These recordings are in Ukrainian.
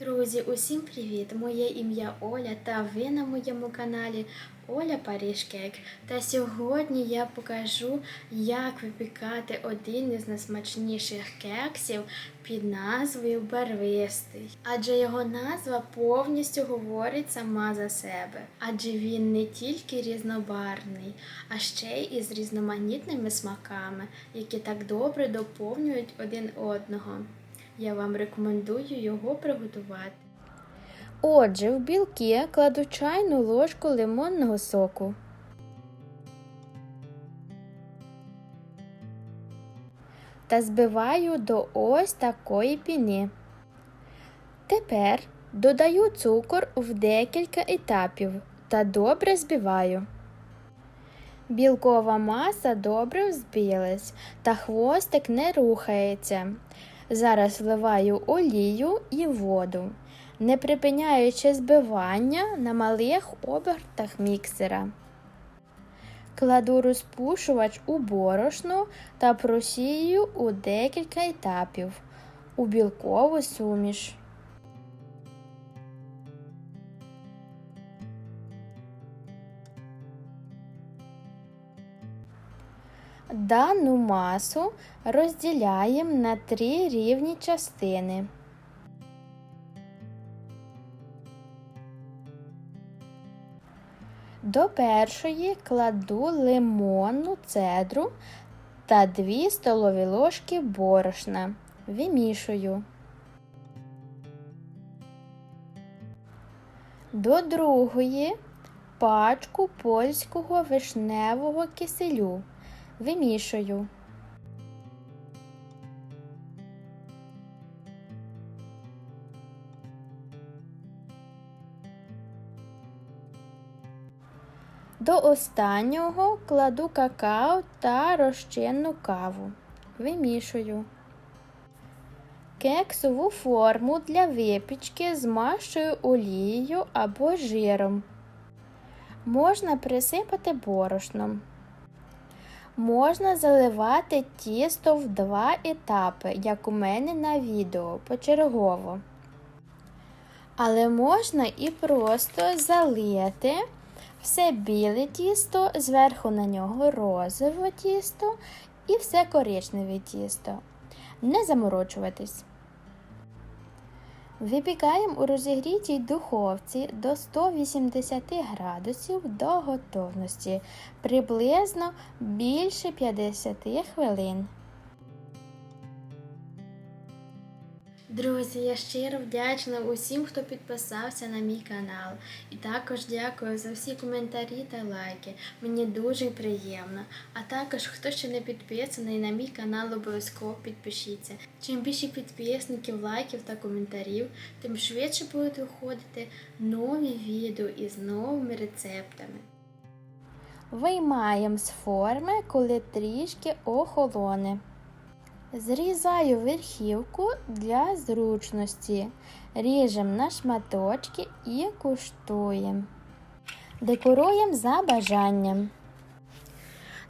Друзі, усім привіт! Моє ім'я Оля та ви на моєму каналі Оля Парижкек. Та сьогодні я покажу, як випікати один із найсмачніших кексів під назвою Барвистий. Адже його назва повністю говорить сама за себе. Адже він не тільки різнобарвний, а ще й із різноманітними смаками, які так добре доповнюють один одного. Я вам рекомендую його приготувати. Отже, в білки кладу чайну ложку лимонного соку. Та збиваю до ось такої піни. Тепер додаю цукор в декілька етапів та добре збиваю. Білкова маса добре взбилась, та хвостик не рухається. Зараз вливаю олію і воду, не припиняючи збивання на малих обертах міксера. Кладу розпушувач у борошно та просію у декілька етапів у білкову суміш. Дану масу розділяємо на три рівні частини. До першої кладу лимонну цедру та 2 столові ложки борошна. Вимішую. До другої пачку польського вишневого киселю. Вимішую. До останнього кладу какао та розчинну каву. Вимішую. Кексову форму для випічки змащую олією або жиром. Можна присипати борошном. Можна заливати тісто в два етапи, як у мене на відео, почергово. Але можна і просто залити все біле тісто, зверху на нього розове тісто і все коричневе тісто. Не заморочуватись. Випікаємо у розігрітій духовці до 180 градусів до готовності приблизно більше 50 хвилин. Друзі, я щиро вдячна усім, хто підписався на мій канал. І також дякую за всі коментарі та лайки. Мені дуже приємно. А також, хто ще не підписаний на мій канал, обов'язково підпишіться. Чим більше підписників, лайків та коментарів, тим швидше будуть виходити нові відео із новими рецептами. Виймаємо з форми, коли трішки охолоне. Зрізаю верхівку для зручності, ріжемо на шматочки і куштуємо. Декоруємо за бажанням.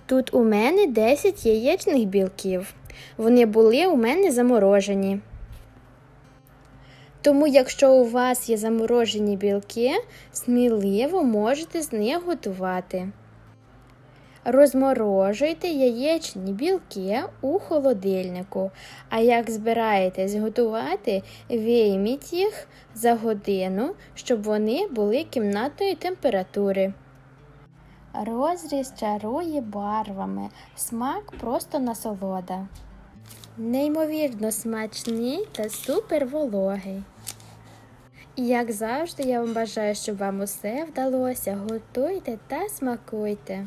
Тут у мене 10 яєчних білків. Вони були у мене заморожені. Тому, якщо у вас є заморожені білки, сміливо можете з них готувати. Розморожуйте яєчні білки у холодильнику. А як збираєтесь готувати, вийміть їх за годину, щоб вони були кімнатної температури. Розріз чарує барвами, смак просто насолода. Неймовірно смачний та супер вологий. І як завжди, я вам бажаю, щоб вам усе вдалося. Готуйте та смакуйте.